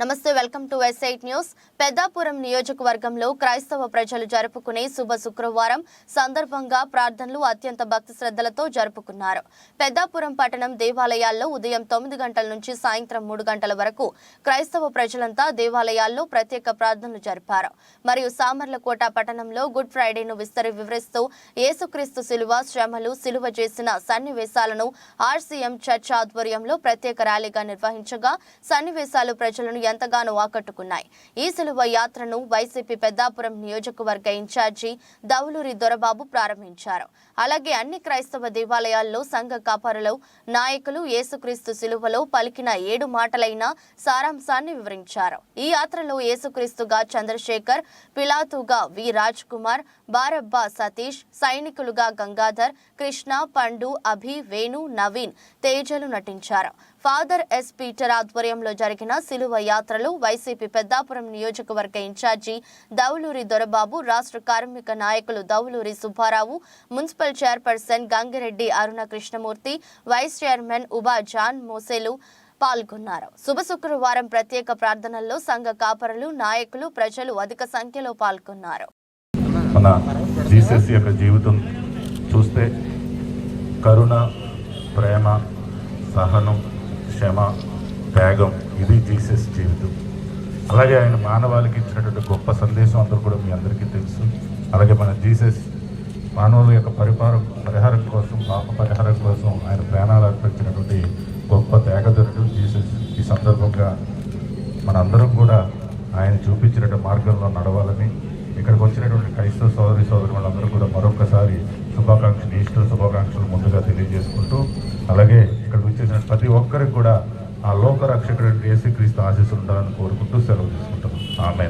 నమస్తే welcome to S eight news. Peddapuram నియోజకవర్గంలో క్రైస్తవ ప్రజలు జరుపుకునే శుభ శుక్రవారం సందర్భంగా ప్రార్థనలు అత్యంత భక్తి శ్రద్ధలతో జరుపుకున్నారు. పెద్దాపురం పట్టణం దేవాలయాల్లో ఉదయం తొమ్మిది గంటల నుంచి సాయంత్రం మూడు గంటల వరకు క్రైస్తవ ప్రజలంతా దేవాలయాల్లో ప్రత్యేక ప్రార్థనలు జరిపారు. మరియు సామర్లకోట పట్టణంలో గుడ్ ఫ్రైడేను విస్తరి వివరిస్తూ యేసుక్రీస్తు శిలువ శ్రమలు శిలువ చేసిన సన్నివేశాలను ఆర్సీఎం చర్చ్ ఆధ్వర్యంలో ప్రత్యేక ర్యాలీగా నిర్వహించగా సన్నివేశాలు ప్రజలను ఎంతగానో ఆకట్టుకున్నాయి. ఈ శిలువ యాత్రను వైసీపీ పెద్దాపురం నియోజకవర్గ ఇన్ఛార్జి దౌలూరి దొరబాబు ప్రారంభించారు. అలాగే అన్ని క్రైస్తవ దేవాలయాల్లో సంఘ కాపరులు నాయకులు యేసుక్రీస్తు శిలువలో పలికిన ఏడు మాటలైన సారాంశాన్ని వివరించారు. ఈ యాత్రలో యేసుక్రీస్తుగా చంద్రశేఖర్ పిలాతుగా వి. రాజ్ కుమార్ బారబ్బా సతీష్ సైనికులుగా గంగాధర్ కృష్ణ పండు అభి వేణు నవీన్ తేజలు నటించారు. ఫాదర్ ఎస్ పీటర్ ఆధ్వర్యంలో జరిగిన సిలువ యాత్రలో వైసీపీ పెద్దాపురం నియోజకవర్గ ఇన్ఛార్జి దౌలూరి దొరబాబు రాష్ట్ర కార్మిక నాయకులు Dauluri Subbarao municipal chairperson Gangireddy Aruna Krishnamurthy vice chairman ఉబా John మోసేలు పాల్గొన్నారు. శుభ శుక్రవారం ప్రత్యేక ప్రార్థనల్లో సంఘ కాపరులు నాయకులు ప్రజలు అధిక సంఖ్యలో పాల్గొన్నారు. మన జీసస్ యొక్క జీవితం చూస్తే కరుణ త్యాగం. ఇది జీసస్ జీవితం. అలాగే ఆయన మానవాళికి ఇచ్చినటువంటి గొప్ప సందేశం అందరూ కూడా మీ అందరికీ తెలుసు. అలాగే మన జీసస్ మానవుల యొక్క పరిహారం పరిహారం కోసం పాప పరిహారం కోసం ఆయన ప్రాణాలు అర్పించినటువంటి గొప్ప త్యాగధరుడు జీసస్. ఈ సందర్భంగా మనందరం కూడా ఆయన చూపించినటువంటి మార్గంలో నడవాలని ఇక్కడికి వచ్చినటువంటి క్రైస్తవ సోదరి సోదరు వాళ్ళందరూ కూడా మరొకసారి శుభాకాంక్షలు ఈస్టర్ శుభాకాంక్షలు ముందుగా తెలియజేసుకుంటూ అలాగే ఇక్కడికి వచ్చేసిన ప్రతి ఒక్కరికి కూడా ఆ లోకరక్షకుడు యేసుక్రీస్తు ఆశీస్సులు ఉండాలని కోరుకుంటూ సెలవు తీసుకుంటున్నాం. ఆమె